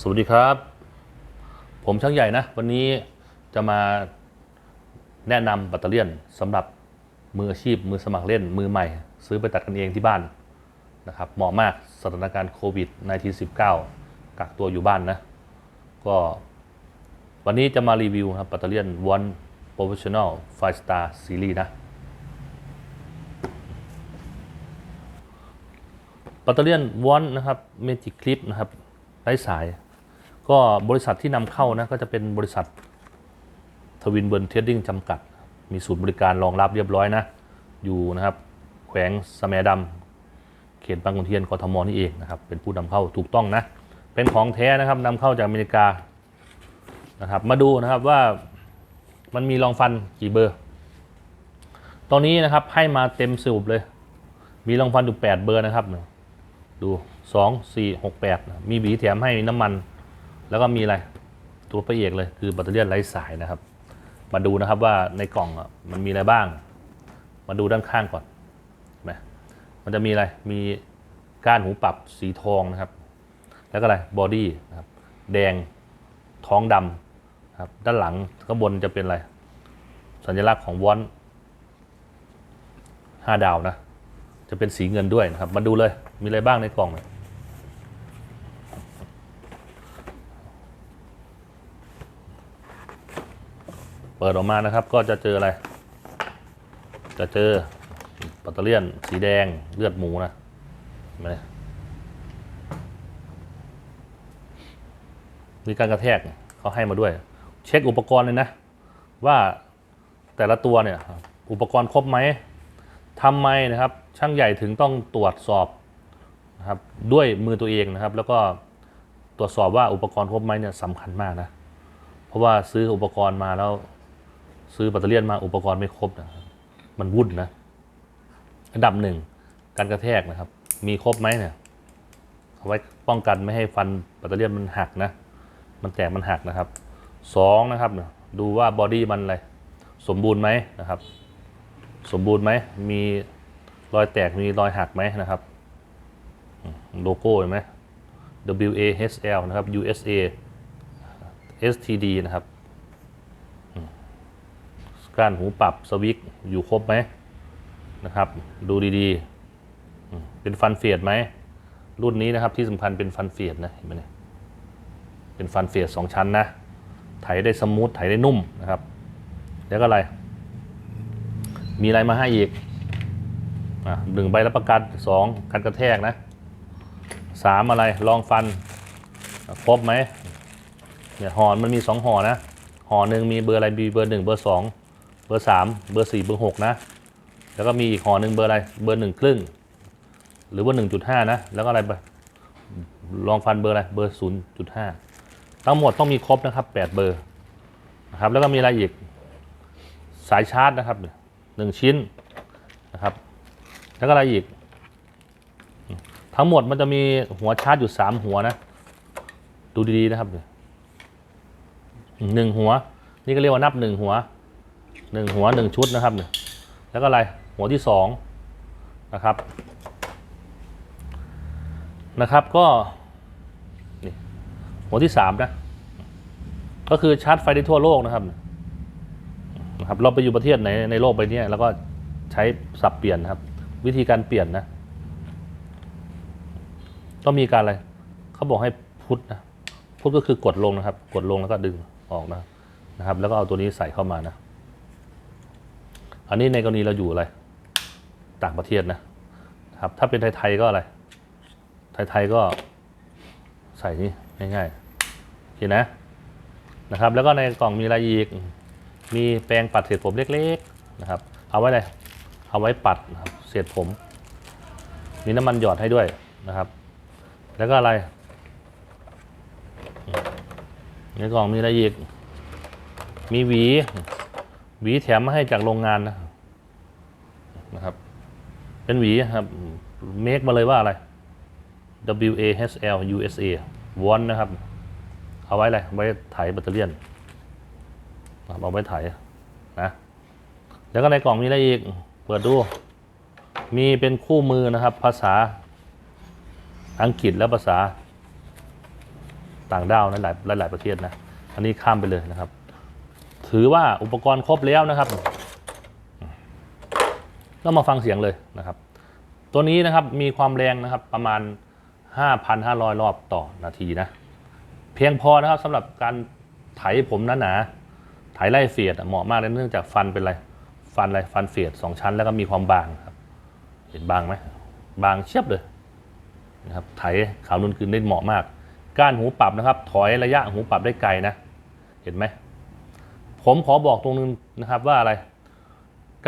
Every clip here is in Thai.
สวัสดีครับ ผมช่างใหญ่นะ วันนี้จะมาแนะนำแบตเตอรี่ยนสำหรับมืออาชีพ มือสมัครเล่นมือใหม่ ซื้อไปตัดกันเองที่บ้านนะครับเหมาะมากสถานการณ์โควิด -19 กักตัวอยู่บ้านนะ ก็วันนี้จะมารีวิวครับแบตเตอรี่ยน One Professional 5 Star Series นะแบตเตอรี่วอนนะครับเมจิคลิปนะครับ ไร้สาย ก็บริษัทที่นำเข้านะก็จะเป็นบริษัททวินเบิร์นเทดดิ้งจำกัด มีศูนย์บริการรองรับเรียบร้อยนะ อยู่นะครับ แขวงสแมดำเขตบางขุนเทียนกทมนี่เองนะครับ เป็นผู้นำเข้าถูกต้องนะ เป็นของแท้นะครับนำเข้าจากอเมริกานะครับ มาดูนะครับว่ามันมีรองฟันกี่เบอร์ ตอนนี้นะครับให้มาเต็มสูบเลย มีรองฟันอยู่ 8 เบอร์นะครับ ดูสองสี่หกแปดมีหวีแถมให้มีน้ำมัน แล้วก็มีอะไร ตัวพระเอกเลยคือแบตเตอรี่ไร้สายนะครับ มาดูนะครับว่าในกล่องมันมีอะไรบ้าง มาดูด้านข้างก่อนนไหมมันจะมีอะไรมีก้านหูปรับสีทองนะครับ แล้วก็อะไรบอดี้นะครับแดงท้องดำครับด้านหลังข้างบนจะเป็นอะไร สัญลักษณ์ของวอนห้าดาวนะ จะเป็นสีเงินด้วยนะครับ มาดูเลย มีอะไรบ้างในกล่องเนี่ยเปิดออกมานะครับก็จะเจออะไร จะเจอปัตเตอร์เลียนสีแดงเลือดหมูนะเห็นไหมมีการกระแทกเขาให้มาด้วย เช็คอุปกรณ์เลยนะ ว่าแต่ละตัวเนี่ยอุปกรณ์ครบไหมทำไมนะครับ ช่างใหญ่ถึงต้องตรวจสอบ นะครับด้วยมือตัวเองนะครับ แล้วก็ตรวจสอบว่าอุปกรณ์ครบไหมเนี่ยสำคัญมากนะเพราะว่าซื้ออุปกรณ์มาแล้ว ซื้อแบตเตอรี่มาอุปกรณ์ไม่ครบนะมันวุ่นนะอันดับหนึ่งการกระแทกนะครับ มีครบไหมเนี่ยเอาไว้ป้องกันไม่ให้ฟันแบตเตอรี่มันหักนะมันแตกมันหักนะครับสองนะครับดูว่าบอดี้มันอะไรสมบูรณ์ไหมนะครับ สมบูรณ์ไหมมีรอยแตกมีรอยหักไหมนะครับ โลโก้เห็นไหม W A H L นะครับ U S A S T D นะครับก้านหูปรับสวิกอยู่ครบไหมนะครับ ดูดีๆ เป็นฟันเฟียดไหม รุ่นนี้นะครับที่สำคัญเป็นฟันเฟียดนะเห็นไหมเนี่ยเป็นฟันเฟียดสองชั้นนะ ไถได้สมูทไถได้นุ่มนะครับ แล้วก็อะไร มีอะไรมาให้อีกอะหนึ่งใบรับประกันสองการกระแทกนะ สามอะไรลองฟัน ครบไหมเนี่ยห่อมันมีสองห่อนะห่อหนึ่งมีเบอร์อะไรมีเบอร์หนึ่งเบอร์สองเบอร์สามเบอร์สี่เบอร์หกนะ แล้วก็มีอีกห่อหนึ่งเบอร์อะไรเบอร์หนึ่งครึ่ง หรือว่าหนึ่งจุดห้านะ แล้วก็อะไรลองฟันเบอร์อะไรเบอร์ศูนย์จุดห้าทั้งหมดต้องมีครบนะครับแปดเบอร์นะครับแล้วก็มีอะไรอีกสายชาร์จนะครับหนึ่งชิ้นนะครับ แล้วก็อะไรอีก ทั้งหมดมันจะมีหัวชาร์จอยู่สามหัวนะ ดูดีๆนะครับหนึ่งหัว นี่ก็เรียกว่านับหนึ่งหัวหนึ่งหัวหนึ่งชุดนะครับเนี่ยแล้วก็อะไรหัวที่สองนะครับ นะครับก็นี่หัวที่สามนะ ก็คือชาร์จไฟได้ทั่วโลกนะครับนะครับ เราไปอยู่ประเทศไหนในโลกใบนี้แล้วก็ใช้สับเปลี่ยนนะครับ วิธีการเปลี่ยนนะ ต้องมีการอะไรเขาบอกให้พุทนะพุทก็คือกดลงนะครับ กดลงแล้วก็ดึงออกนะนะครับ แล้วก็เอาตัวนี้ใส่เข้ามานะ อันนี้ในกรณีเราอยู่อะไร ต่างประเทศนะครับ ถ้าเป็นไทยๆก็อะไร ไทยๆก็ใส่นี่ง่ายๆเห็นนะนะครับ แล้วก็ในกล่องมีอะไรอีก มีแปรงปัดเศษผมเล็กๆนะครับ เอาไว้เลยเอาไว้ปัดเศษผม มีน้ำมันหยอดให้ด้วยนะครับ แล้วก็อะไร ในกล่องมีอะไรอีก มีหวี หวีแถมมาให้จากโรงงานนะนะครับ เป็นหวีครับ เมคมาเลยว่าอะไร W A H L U S A วอนนะครับ เอาไว้อะไรไว้ไถแบตเตอรี่นะครับเอาไว้ถ่ายนะ แล้วก็ในกล่องมีอะไรอีก เปิดดู มีเป็นคู่มือนะครับ ภาษา อังกฤษและภาษาต่างด้าวในหลายหลายหลายประเทศนะ อันนี้ข้ามไปเลยนะครับ ถือว่าอุปกรณ์ครบแล้วนะครับก็มาฟังเสียงเลยนะครับ ตัวนี้นะครับมีความแรงนะครับประมาณ 5,500 รอบต่อนาทีนะ เพียงพอนะครับสำหรับการไถผมหนาๆไถไล่เฟียดเหมาะมากเลยเนื่องจากฟันเป็นอะไร ฟันอะไรฟันเฟียดสองชั้นแล้วก็มีความบางครับ เห็นบางไหมบางเชียบเลย นะครับไถขาวนุ่นคืนได้เหมาะมาก ก้านหูปรับนะครับ ถอยระยะหูปรับได้ไกลนะ เห็นไหมผมขอบอกตรงนึงนะครับว่าอะไร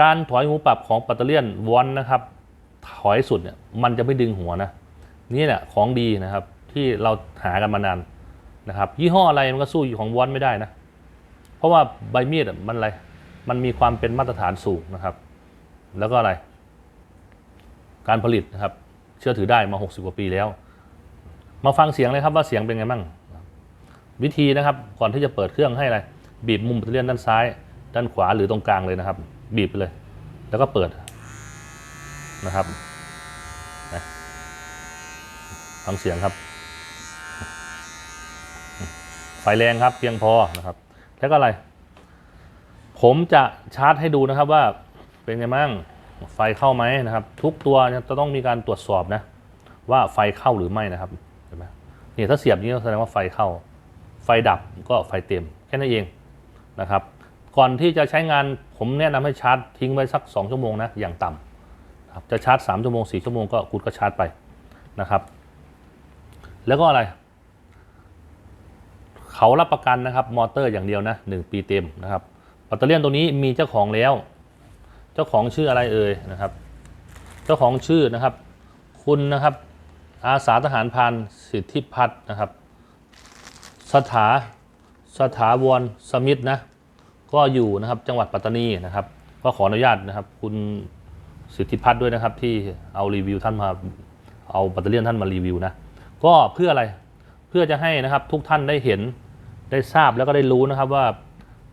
การถอยหูปรับของปัตเตอร์เลียนวอนนะครับ ถอยสุดเนี่ยมันจะไม่ดึงหัวนะ นี่แหละของดีนะครับที่เราหากันมานานนะครับ ยี่ห้ออะไรมันก็สู้ของวอนไม่ได้นะ เพราะว่าใบมีดมันอะไร มันมีความเป็นมาตรฐานสูงนะครับ แล้วก็อะไร การผลิตนะครับ เชื่อถือได้มา 60 กว่าปีแล้ว มาฟังเสียงเลยครับว่าเสียงเป็นไงบ้างวิธีนะครับก่อนที่จะเปิดเครื่องให้อะไรบีบมุมแบตเตอรี่ด้านซ้าย ด้านขวาหรือตรงกลางเลยนะครับ บีบไปเลย แล้วก็เปิดนะครับฟังเสียงครับ ไฟแรงครับเพียงพอนะครับ แล้วก็อะไร ผมจะชาร์จให้ดูนะครับว่าเป็นไงบ้าง ไฟเข้าไหมนะครับ ทุกตัวจะต้องมีการตรวจสอบนะ ว่าไฟเข้าหรือไม่นะครับเห็นไหมนี่ถ้าเสียบนี้แสดงว่าไฟเข้า ไฟดับก็ไฟเต็มแค่นั้นเองนะครับ ก่อนที่จะใช้งานผมแนะนำให้ชาร์จทิ้งไว้สัก 2 ชั่วโมงนะอย่างต่ำครับจะชาร์จ 3 ชั่วโมง 4 ชั่วโมงก็คุณก็ชาร์จไปนะครับ แล้วก็อะไรเขารับประกันนะครับมอเตอร์อย่างเดียวนะ1ปีเต็มนะครับแบตเตอรี่ตัวนี้มีเจ้าของแล้ว เจ้าของชื่ออะไรเอ่ยนะครับ เจ้าของชื่อนะครับ คุณนะครับ อาสาทหารพรานสิทธิพัฒน์นะครับ สถาสถาวรสมิทธนะก็อยู่นะครับจังหวัดปัตตานีนะครับ ก็ขออนุญาตนะครับ คุณสิทธิพัฒน์ด้วยนะครับ ที่เอารีวิวท่านมาเอาปัตเตอร์เลียนท่านมารีวิวนะก็เพื่ออะไรเพื่อจะให้นะครับทุกท่านได้เห็นได้ทราบแล้วก็ได้รู้นะครับว่า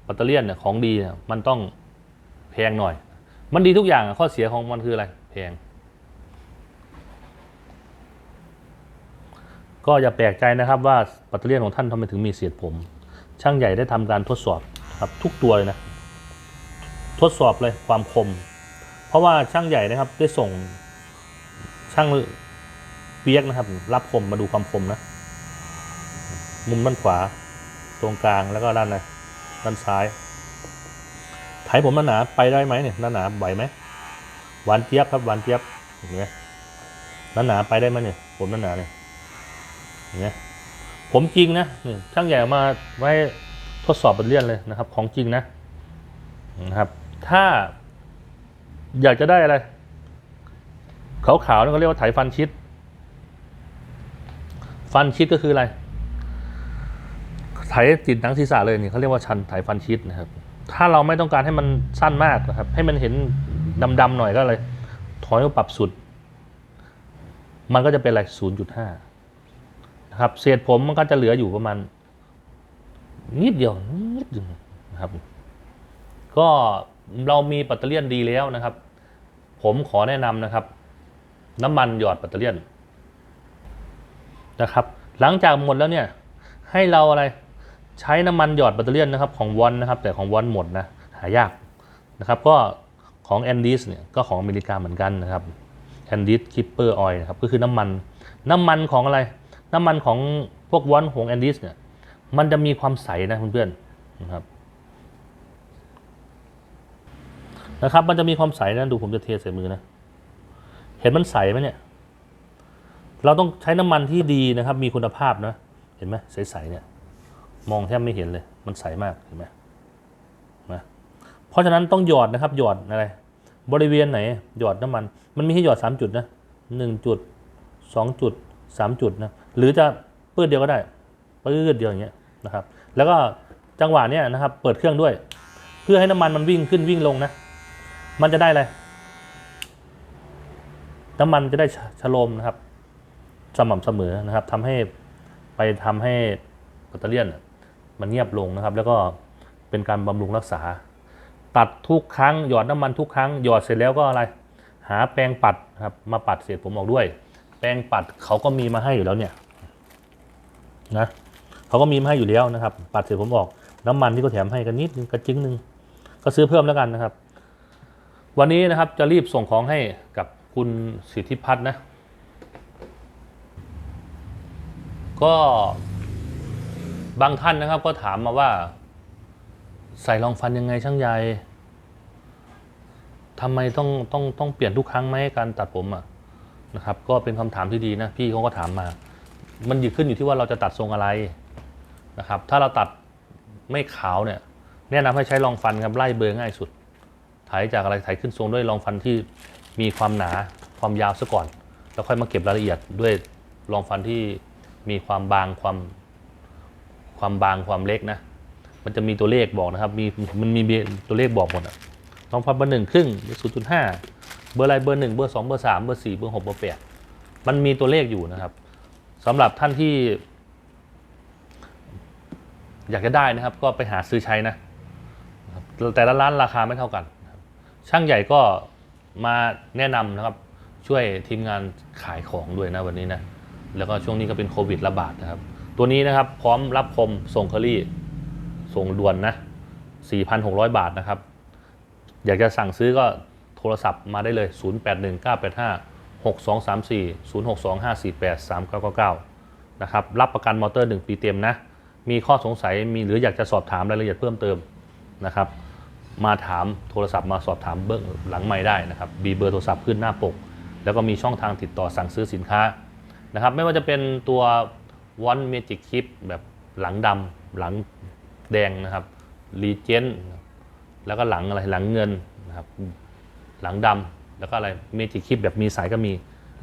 ปัตเตอร์เลียนเนี่ยของดีมันต้องแพงหน่อย มันดีทุกอย่างอะข้อเสียของมันคืออะไรแพงก็อย่าแปลกใจนะครับว่าแบตเตอรี่ของท่านทำไมถึงมีเสียดผม ช่างใหญ่ได้ทำการทดสอบครับทุกตัวเลยนะ ทดสอบเลยความคม เพราะว่าช่างใหญ่นะครับได้ส่งช่างเปียกนะครับ รับคมมาดูความคมนะ มุมด้านขวา ตรงกลางแล้วก็ด้านในด้านซ้าย ไถผมหนาไปได้ไหมเนี่ยหนาๆไหวไหมหวานเจี๊ยบครับหวานเจี๊ยบเห็นไหมหนาๆไปได้ไหมเนี่ยผมหนาๆเนี่ยเห็นไหมผมจริงนะเนี่ยช่างใหญ่มาไว้ทดสอบบทเรียนเลยนะครับ ของจริงนะนะครับ ถ้า อยากจะได้อะไรขาวๆนั่นก็เรียกว่าไถฟันชิด ฟันชิดก็คืออะไร ไถติดหนังศีรษะเลยนี่เขาเรียกว่าชันไถฟันชิดนะครับ ถ้าเราไม่ต้องการให้มันสั้นมากนะครับ ให้มันเห็นดำๆหน่อยก็เลย ถอยมาปรับสุด มันก็จะเป็นอะไร 0.5 นะครับ เศษผมมันก็จะเหลืออยู่ประมาณ นิดเดียว นิดเดียวนะครับ ก็เรามีปัตเตอร์เลียนดีแล้วนะครับ ผมขอแนะนำนะครับ น้ำมันหยอดปัตเตอร์เลียนนะครับ หลังจากหมดแล้วเนี่ย ให้เราอะไร ใช้น้ำมันหยอดปัตเตอร์เลียนนะครับของวอนนะครับแต่ของวอนหมดนะหายากนะครับก็ของแอนดิสเนี่ยก็ของอเมริกาเหมือนกันนะครับแอนดิสคิปเปอร์ออยนะครับก็คือน้ำมันน้ำมันของอะไร น้ำมันของพวกวอนของแอนดิสเนี่ยมันจะมีความใสนะเพื่อนๆนะครับนะครับ มันจะมีความใสนะดูผมจะเทใส่มือนะเห็นมันใสไหมเนี่ย เราต้องใช้น้ำมันที่ดีนะครับ มีคุณภาพนะ เห็นไหมใสๆเนี่ย มองแทบไม่เห็นเลย มันใสมากเห็นไหมนะเพราะฉะนั้นต้องหยอดนะครับ หยอดอะไร บริเวณไหน หยอดน้ำมัน มันมีให้หยอดสามจุดนะหนึ่งจุดสองจุดสามจุดนะหรือจะปื้ดเดียวก็ได้ปื้ดเดียวอย่างเงี้ยนะครับ แล้วก็จังหวะเนี้ยนะครับ เปิดเครื่องด้วย เพื่อให้น้ำมันมันวิ่งขึ้นวิ่งลงนะมันจะได้อะไรน้ำมันจะได้ชชะโลมนะครับ สม่ำเสมอนะครับทำให้ไปทำให้แบตเตอรี่ยน มันเงียบลงนะครับ แล้วก็เป็นการบำรุงรักษา ตัดทุกครั้งหยอดน้ำมันทุกครั้งหยอดเสร็จแล้วก็อะไร หาแปรงปัดครับมาปัดเศษผมออกด้วย แปรงปัดเขาก็มีมาให้อยู่แล้วเนี่ยนะเขาก็มีมาให้อยู่แล้วนะครับ ปัดเสร็จผมบอกน้ำมันที่เขาแถมให้กันนิดนึงกระจิ้งหนึ่งก็ซื้อเพิ่มแล้วกันนะครับ วันนี้นะครับจะรีบส่งของให้กับคุณสิทธิพัฒน์นะ ก็ บางท่านนะครับ ก็ถามมาว่า ใส่รองฟันยังไงช่างใหญ่ทำไมต้องต้องต้องเปลี่ยนทุกครั้งไหมการตัดผมอะนะครับ ก็เป็นคำถามที่ดีนะพี่เขาก็ถามมา มันอยู่ขึ้นอยู่ที่ว่าเราจะตัดทรงอะไรนะครับ ถ้าเราตัดไม่ขาวเนี่ย แนะนำให้ใช้รองฟันครับไล่เบอร์ง่ายสุดถ่ายจากอะไรถ่ายขึ้นทรงด้วยรองฟันที่มีความหนาความยาวซะก่อน แล้วค่อยมาเก็บรายละเอียดด้วยรองฟันที่มีความบางความ ความบางความเล็กนะ มันจะมีตัวเลขบอกนะครับ มีมันมีตัวเลขบอกหมดอะรองฟันเบอร์หนึ่งครึ่งศูนย์จุดห้าเบอร์อะไรเบอร์หนึ่งเบอร์สองเบอร์สามเบอร์สี่เบอร์หกเบอร์แปดมันมีตัวเลขอยู่นะครับสำหรับท่านที่ อยากจะได้นะครับ ก็ไปหาซื้อใช้นะแต่ละร้านราคาไม่เท่ากัน ช่างใหญ่ก็มาแนะนำนะครับ ช่วยทีมงานขายของด้วยนะวันนี้นะ แล้วก็ช่วงนี้ก็เป็นโควิดระบาดนะครับ ตัวนี้นะครับพร้อมรับคมส่งเคอรี่ส่งด่วนนะ 4,600 บาทนะครับ อยากจะสั่งซื้อก็โทรศัพท์มาได้เลย 081985 6234 062548 3999 นะครับ รับประกันมอเตอร์ 1 ปีเต็มนะ มีข้อสงสัยมีหรืออยากจะสอบถามรายละเอียดเพิ่มเติมนะครับ มาถามโทรศัพท์มาสอบถามเบื้องหลังไม่ได้นะครับมีเบอร์โทรศัพท์ขึ้นหน้าปก แล้วก็มีช่องทางติดต่อสั่งซื้อสินค้านะครับ ไม่ว่าจะเป็นตัว วันเมจิกคลิปแบบหลังดำหลังแดงนะครับรีเจนแล้วก็หลังอะไรหลังเงินนะครับหลังดำแล้วก็อะไรเมจิกคลิปแบบมีสายก็มี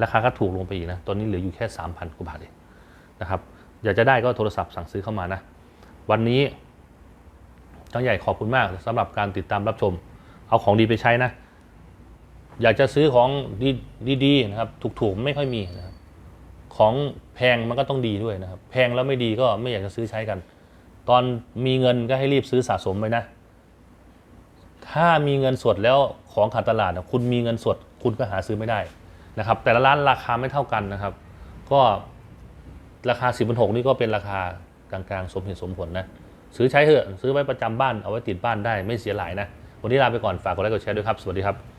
ราคาก็ถูกลงไปอีกนะตอนนี้เหลืออยู่แค่ 3,000กว่าบาทเองนะครับอยากจะได้ก็โทรศัพท์สั่งซื้อเข้ามานะ วันนี้ช่างใหญ่ขอบคุณมากสำหรับการติดตามรับชม เอาของดีไปใช้นะ อยากจะซื้อของดีดีๆนะครับ ถูกๆ ไม่ค่อยมีนะครับ ของแพงมันก็ต้องดีด้วยนะครับ แพงแล้วไม่ดีก็ไม่อยากจะซื้อใช้กัน ตอนมีเงินก็ให้รีบซื้อสะสมไปนะ ถ้ามีเงินสดแล้วของขาดตลาดนะคุณมีเงินสด คุณก็หาซื้อไม่ได้นะครับ แต่ละร้านราคาไม่เท่ากันนะครับ ก็ราคา 10 6 0นี่ก็เป็นราคากลางๆ สมเหตุสมผลนะ ซื้อใช้เถอะซื้อไว้ประจำบ้านเอาไว้ติดบ้านได้ไม่เสียหลายนะ วันนี้ลาไปก่อนฝากกดไลค์กดแชร์ด้วยครับ สวัสดีครับ